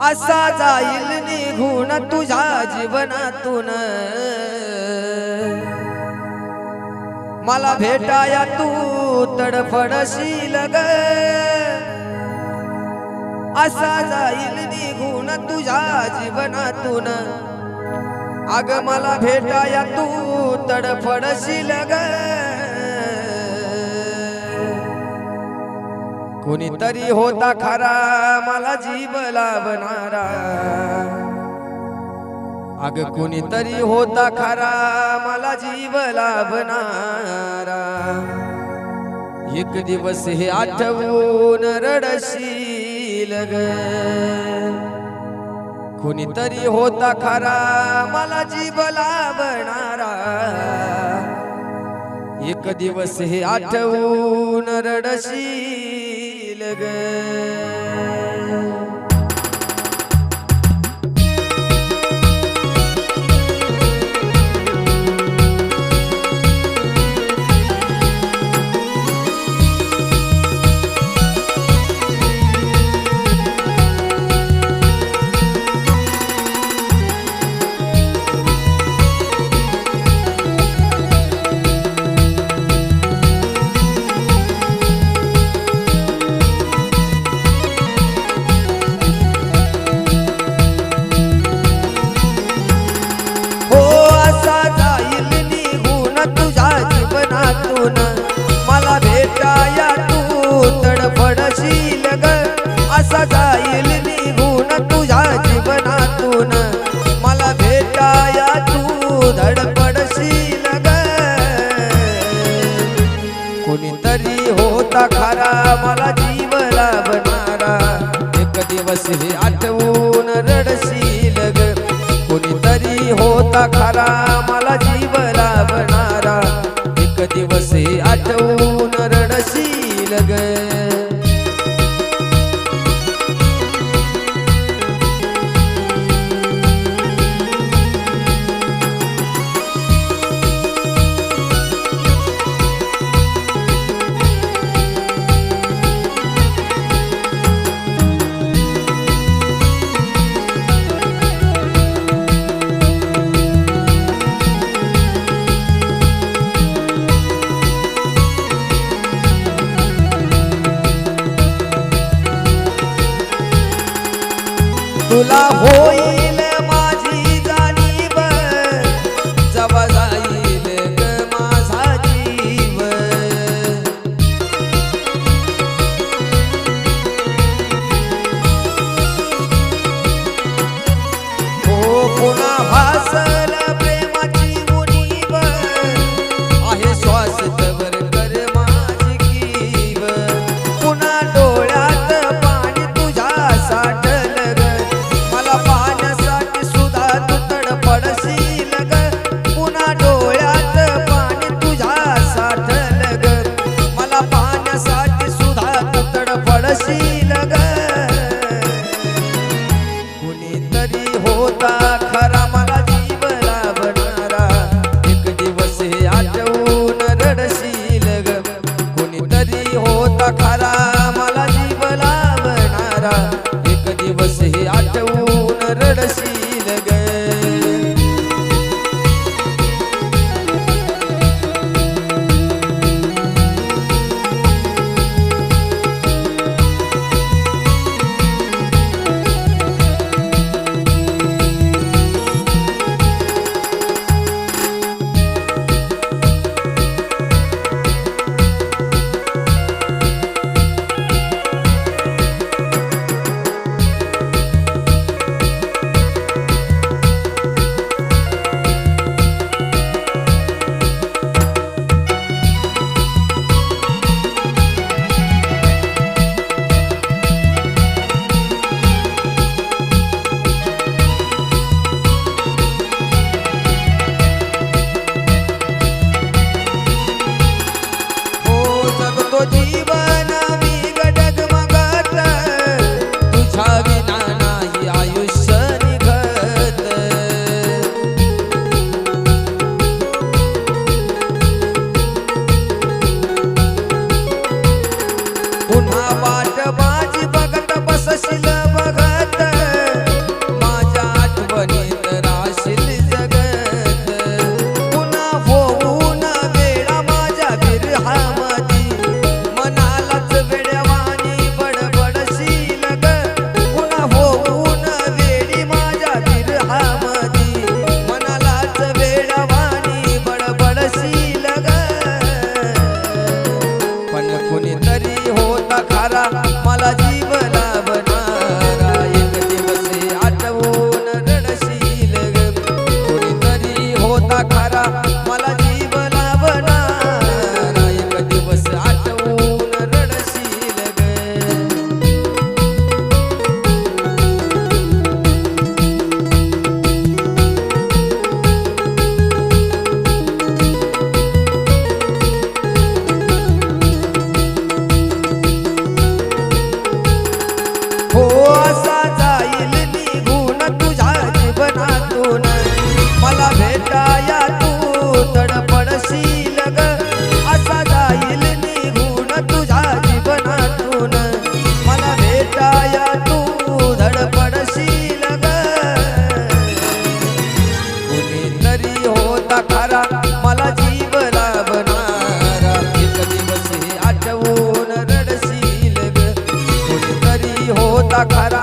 असा जाईल निघून तुझ्या जीवनातून. मला भेटाया तू तडफडशील ग. असा जाईल निघून तुझ्या जीवनातून. अग मला भेटाया तू तडफडशील ग. कोणीतरी होता खरा मला जीव लाभणारा. अग कोणीतरी होता खरा मला जीव लाभणारा. एक दिवस हे आठवून रडशील ग. कोणीतरी होता खरा मला जीव लाभणारा. एक दिवस हे आठवून रडशील ग होता खरा मला जीव लाभणारा एक दिवस हे आठवून रडशील ग. कोणीतरी होता खरा मला जीव लाभणारा एक दिवस हे आठवून 那火焰。Unha vaar प्यारा la cara.